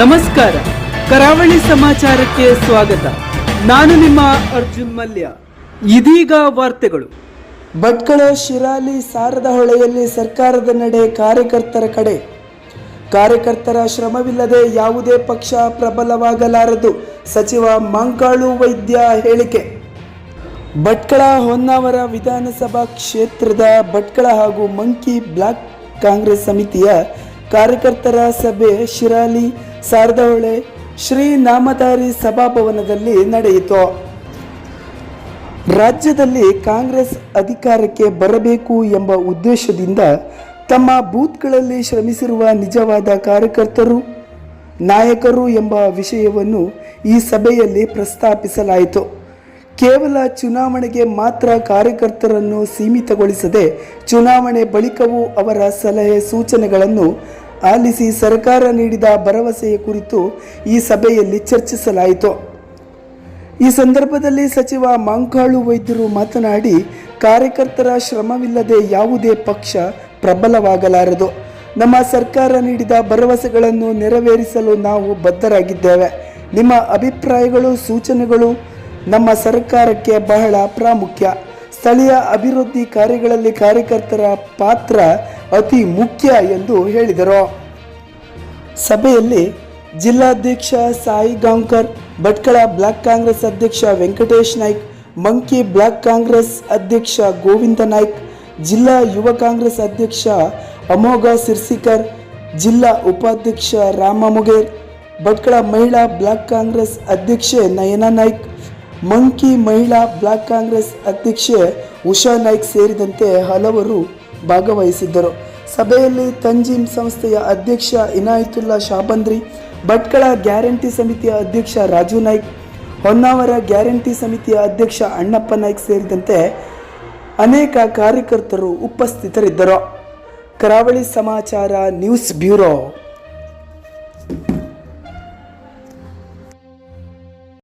ನಮಸ್ಕಾರ. ಕರಾವಳಿ ಸಮಾಚಾರಕ್ಕೆ ಸ್ವಾಗತ. ನಾನು ನಿಮ್ಮ ಅರ್ಜುನ್ ಮಲ್ಯ. ಇದೀಗ ವಾರ್ತೆಗಳು. ಭಟ್ಕಳ ಶಿರಾಲಿ ಸಾರದ ಹೊಳೆಯಲ್ಲಿ ಸರ್ಕಾರದ ನಡೆ ಕಾರ್ಯಕರ್ತರ ಕಡೆ. ಕಾರ್ಯಕರ್ತರ ಶ್ರಮವಿಲ್ಲದೆ ಯಾವುದೇ ಪಕ್ಷ ಪ್ರಬಲವಾಗಲಾರದು, ಸಚಿವ ಮಂಕಾಳು ವೈದ್ಯ ಹೇಳಿಕೆ. ಭಟ್ಕಳ ಹೊನ್ನಾವರ ವಿಧಾನಸಭಾ ಕ್ಷೇತ್ರದ ಭಟ್ಕಳ ಹಾಗೂ ಮಂಕಿ ಬ್ಲಾಕ್ ಕಾಂಗ್ರೆಸ್ ಸಮಿತಿಯ ಕಾರ್ಯಕರ್ತರ ಸಭೆ ಶಿರಾಲಿ, ಸಾರದಹೊಳೆ, ಶ್ರೀ ನಾಮಧಾರಿ ಸಭಾಭವನದಲ್ಲಿ ನಡೆಯಿತು. ರಾಜ್ಯದಲ್ಲಿ ಕಾಂಗ್ರೆಸ್ ಅಧಿಕಾರಕ್ಕೆ ಬರಬೇಕು ಎಂಬ ಉದ್ದೇಶದಿಂದ ತಮ್ಮ ಬೂತ್ಗಳಲ್ಲಿ ಶ್ರಮಿಸಿರುವ ನಿಜವಾದ ಕಾರ್ಯಕರ್ತರು, ನಾಯಕರು ಎಂಬ ವಿಷಯವನ್ನು ಈ ಸಭೆಯಲ್ಲಿ ಪ್ರಸ್ತಾಪಿಸಲಾಯಿತು. ಕೇವಲ ಚುನಾವಣೆಗೆ ಮಾತ್ರ ಕಾರ್ಯಕರ್ತರನ್ನು ಸೀಮಿತಗೊಳಿಸದೆ, ಚುನಾವಣೆ ಬಳಿಕವೂ ಅವರ ಸಲಹೆ ಸೂಚನೆಗಳನ್ನು ಆಲಿಸಿ ಸರ್ಕಾರ ನೀಡಿದ ಭರವಸೆಯ ಕುರಿತು ಈ ಸಭೆಯಲ್ಲಿ ಚರ್ಚಿಸಲಾಯಿತು. ಈ ಸಂದರ್ಭದಲ್ಲಿ ಸಚಿವ ಮಾಂಕಾಳು ವೈದ್ಯರು ಮಾತನಾಡಿ, ಕಾರ್ಯಕರ್ತರ ಶ್ರಮವಿಲ್ಲದೆ ಯಾವುದೇ ಪಕ್ಷ ಪ್ರಬಲವಾಗಲಾರದು. ನಮ್ಮ ಸರ್ಕಾರ ನೀಡಿದ ಭರವಸೆಗಳನ್ನು ನೆರವೇರಿಸಲು ನಾವು ಬದ್ಧರಾಗಿದ್ದೇವೆ. ನಿಮ್ಮ ಅಭಿಪ್ರಾಯಗಳು, ಸೂಚನೆಗಳು ನಮ್ಮ ಸರ್ಕಾರಕ್ಕೆ ಬಹಳ ಪ್ರಾಮುಖ್ಯ. ಸ್ಥಳೀಯ ಅಭಿವೃದ್ಧಿ ಕಾರ್ಯಗಳಲ್ಲಿ ಕಾರ್ಯಕರ್ತರ ಪಾತ್ರ ಅತಿ ಮುಖ್ಯ ಎಂದು ಹೇಳಿದರು. ಸಭೆಯಲ್ಲಿ ಜಿಲ್ಲಾಧ್ಯಕ್ಷ ಸಾಯಿ ಗಾಂವ್ಕರ್, ಭಟ್ಕಳ ಬ್ಲಾಕ್ ಕಾಂಗ್ರೆಸ್ ಅಧ್ಯಕ್ಷ ವೆಂಕಟೇಶ್ ನಾಯ್ಕ್, ಮಂಕಿ ಬ್ಲಾಕ್ ಕಾಂಗ್ರೆಸ್ ಅಧ್ಯಕ್ಷ ಗೋವಿಂದ ನಾಯ್ಕ್, ಜಿಲ್ಲಾ ಯುವ ಕಾಂಗ್ರೆಸ್ ಅಧ್ಯಕ್ಷ ಅಮೋಘ ಸಿರ್ಸಿಕರ್, ಜಿಲ್ಲಾ ಉಪಾಧ್ಯಕ್ಷ ರಾಮ ಮುಗೇರ್, ಭಟ್ಕಳ ಮಹಿಳಾ ಬ್ಲಾಕ್ ಕಾಂಗ್ರೆಸ್ ಅಧ್ಯಕ್ಷೆ ನಯನಾ ನಾಯ್ಕ್ ಮಂಕಿ ಮಹಿಳಾ ಬ್ಲಾಕ್ ಕಾಂಗ್ರೆಸ್ ಅಧ್ಯಕ್ಷೆ ಉಷಾ ನಾಯ್ಕ್ ಸೇರಿದಂತೆ ಹಲವರು ಭಾಗವಹಿಸಿದ್ದರು. ಸಭೆಯಲ್ಲಿ ತಂಜೀಮ್ ಸಂಸ್ಥೆಯ ಅಧ್ಯಕ್ಷ ಇನಾಯತುಲ್ಲಾ ಶಾಬಂದ್ರಿ, ಭಟ್ಕಳ ಗ್ಯಾರಂಟಿ ಸಮಿತಿಯ ಅಧ್ಯಕ್ಷ ರಾಜು ನಾಯ್ಕ್, ಹೊನ್ನಾವರ ಗ್ಯಾರಂಟಿ ಸಮಿತಿಯ ಅಧ್ಯಕ್ಷ ಅಣ್ಣಪ್ಪ ನಾಯ್ಕ್ ಸೇರಿದಂತೆ ಅನೇಕ ಕಾರ್ಯಕರ್ತರು ಉಪಸ್ಥಿತರಿದ್ದರು. ಕರಾವಳಿ ಸಮಾಚಾರ ನ್ಯೂಸ್ ಬ್ಯೂರೋ.